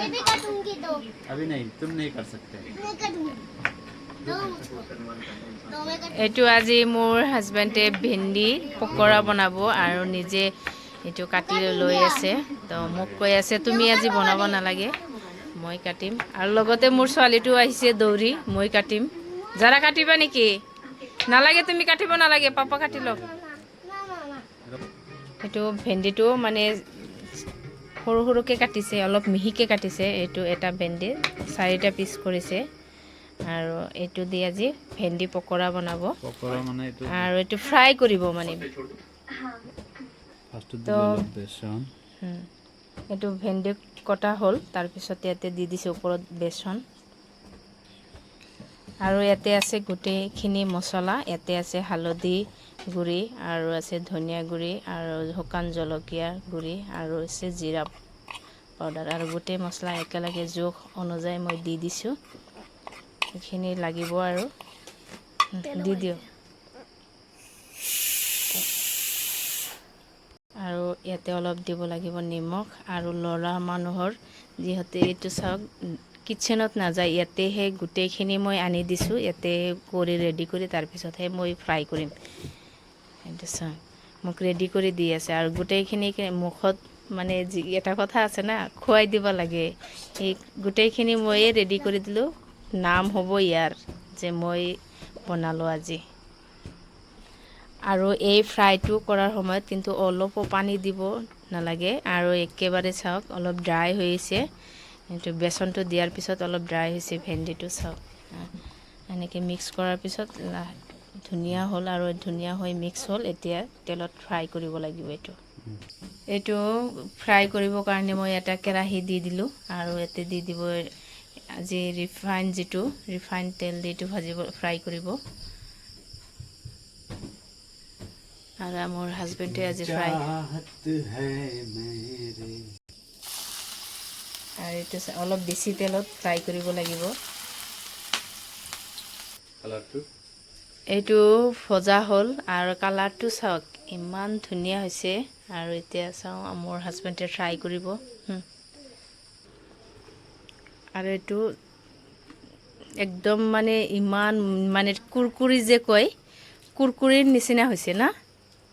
मैं भी काटूंगी दो अभी नहीं तुम नहीं कर सकते मैं काटूंगी दो मुझको दो मैं काटूंगी এইটো আজি মোৰ হাজবেণ্ডে ভেন্দি পকৰা বনাব আৰু নিজে এইটো কাটি লৈ আছে তো মোক কৈ আছে তুমি আজি বনাব নালাগে মই কাটিম আৰু লগতে মোৰ ছোৱালীটো আহিছে দৌৰি মই কাটিম যাৰা কাটিবা নেকি নালাগে তুমি কাটিব নালাগে পাপা কাটি লওক ना ना ना এইটো ভেন্দিটো মানে সৰু সৰুকৈ কাটিছে অলপ মিহিকৈ কাটিছে। এইটো এটা ভেন্দি চাৰিটা পিচ কৰিছে। আৰু এইটো দি আজি ভেন্দি পকৰা বনাব। মানে আৰু এইটো ফ্ৰাই কৰিব মানে। তো-। এইটো ভেন্দি কটা হ'ল তাৰপিছত ইয়াতে দি দিছোঁ ওপৰত বেচন। আৰু ইয়াতে আছে গোটেইখিনি মছলা ইয়াতে আছে হালধি গুড়ি আৰু আছে ধনিয়া গুড়ি আৰু শুকান জলকীয়া গুড়ি আৰু আছে জিৰা পাউডাৰ আৰু গোটেই মছলা একেলগে জোখ অনুযায়ী মই দি দিছোঁ। এইখিনি লাগিব আৰু। দি দিওঁ আৰু ইয়াতে অলপ দিব লাগিব নিমখ আৰু ল'ৰা মানুহৰ যিহেতু এইটো চাওক কিটচেনত নাযায় ইয়াতেহে গোটেইখিনি মই আনি দিছোঁ। ইয়াতে কৰি ৰেডি কৰি তাৰপিছতহে মই ফ্ৰাই কৰিম। এইটো চাওক মোক ৰেডি কৰি দি আছে আৰু গোটেইখিনি মুখত মানে এটা কথা আছে না, খুৱাই দিব লাগে। সেই গোটেইখিনি ময়ে ৰেডি কৰি দিলোঁ, নাম হ'ব ইয়াৰ যে মই বনালোঁ আজি। আৰু এই ফ্ৰাইটো কৰাৰ সময়ত কিন্তু অলপো পানী দিব নালাগে আৰু একেবাৰে চাওক, অলপ ড্ৰাই হৈছে এইটো বেচনটো দিয়াৰ পিছত অলপ ড্ৰাই হৈছে, ভেন্দিটো চাওক। এনেকৈ মিক্স কৰাৰ পিছত ধুনীয়া হ'ল আৰু ধুনীয়া হৈ মিক্স হ'ল এতিয়া তেলত ফ্ৰাই কৰিব লাগিব এইটো। এইটো ফ্ৰাই কৰিবৰ কাৰণে মই এটা কেৰাহী দি দিলোঁ আৰু ইয়াতে দি দিব আজি ৰিফাইন যিটো ৰিফাইন তেল দি এইটো ভাজিব ফ্ৰাই কৰিব। আৰু মোৰ হাজবেণ্ডে আজি ফ্ৰাই আৰু এইটো অলপ বেছি তেলত ফ্ৰাই কৰিব লাগিব। কালাৰটো এইটো ভজা হ'ল আৰু কালাৰটো চাওক, ইমান ধুনীয়া হৈছে আৰু এতিয়া চাওঁ, মোৰ হাজবেণ্ডে ফ্ৰাই কৰিব। আৰু এইটো একদম মানে ইমান মানে কুৰকুৰি যে কয়, কুৰকুৰিৰ নিচিনা হৈছে না?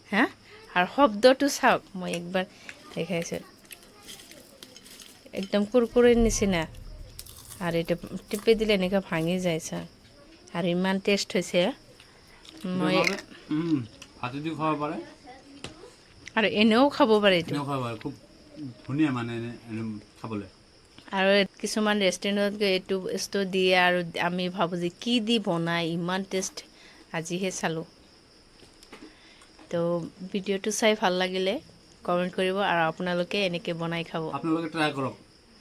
হা? আৰু শব্দটো চাওক, মই একবাৰ দেখাইছোঁ। একদম কুৰকুৰিৰ নিচিনা। আৰু এইটো টিপি দিলে এনেকৈ ভাঙি যায়, চাওক। আৰু ইমান টেষ্ট হৈছে। খাব পাৰে। আৰু এনেও খাব পাৰে এইটো। খাব পাৰে খুব ধুনীয়া মানে খাবলৈ। আৰু কিছুমান ৰেষ্টুৰেণ্টত গৈ এইটো বস্তু দিয়ে আৰু আমি ভাবোঁ যে কি দি বনায় ইমান টেষ্ট আজিহে চালোঁ। তো ভিডিঅ'টো চাই ভালো লাগিলে কমেণ্ট কৰিব আৰু আপোনালোকে এনেকৈ বনাই খাব। আপোনালোকে ট্ৰাই কৰক।